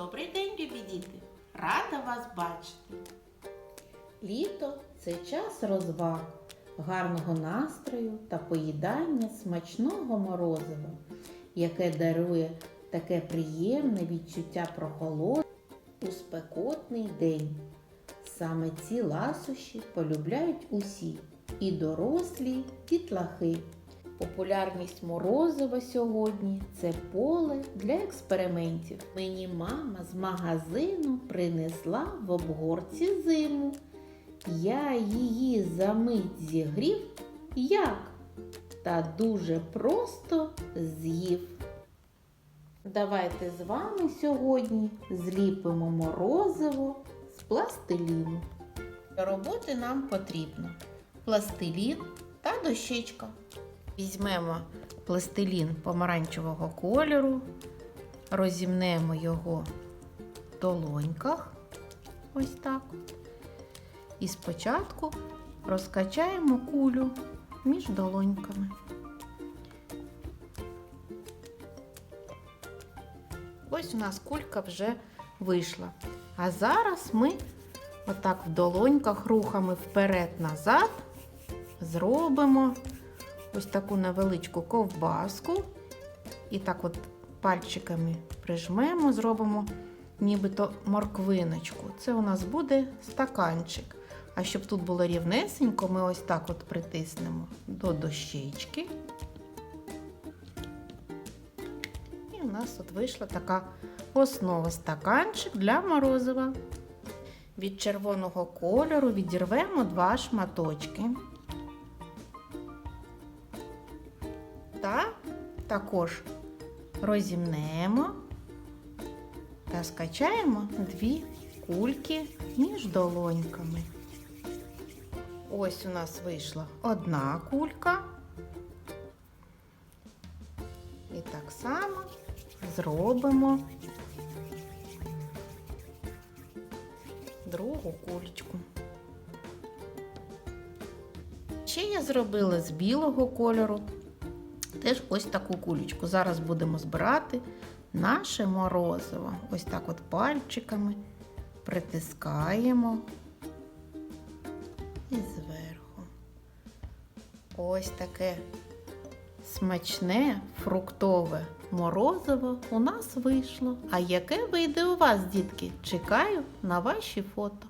Добрий день, любі діти! Рада вас бачити! Літо це час розваг, гарного настрою та поїдання смачного морозива, яке дарує таке приємне відчуття прохолоди у спекотний день. Саме ці ласощі полюбляють усі і дорослі, і дітлахи. Популярність морозива сьогодні це поле для експериментів. Мені мама з магазину принесла в обгорці зиму. Я її за мить зігрів, як? Та дуже просто з'їв. Давайте з вами сьогодні зліпимо морозиво з пластиліну. Для роботи нам потрібно пластилін та дощечка. Візьмемо пластилін помаранчевого кольору, розімнемо його в долоньках. Ось так. І спочатку розкачаємо кулю між долоньками. Ось у нас кулька вже вийшла. А зараз ми отак в долоньках рухами вперед-назад зробимо ось таку невеличку ковбаску. І так от пальчиками прижмемо, зробимо нібито морквиночку. Це у нас буде стаканчик. А щоб тут було рівнесенько, ми ось так от притиснемо до дощечки. І у нас от вийшла така основа стаканчик для морозива. Від червоного кольору відірвемо два шматочки. Та також розімнемо та скачаємо дві кульки між долоньками. Ось у нас вийшла одна кулька. І так само зробимо другу кульку. Ще я зробила з білого кольору теж ось таку кулечку. Зараз будемо збирати наше морозиво. Ось так от пальчиками притискаємо і зверху. Ось таке смачне фруктове морозиво у нас вийшло. А яке вийде у вас, дітки? Чекаю на ваші фото.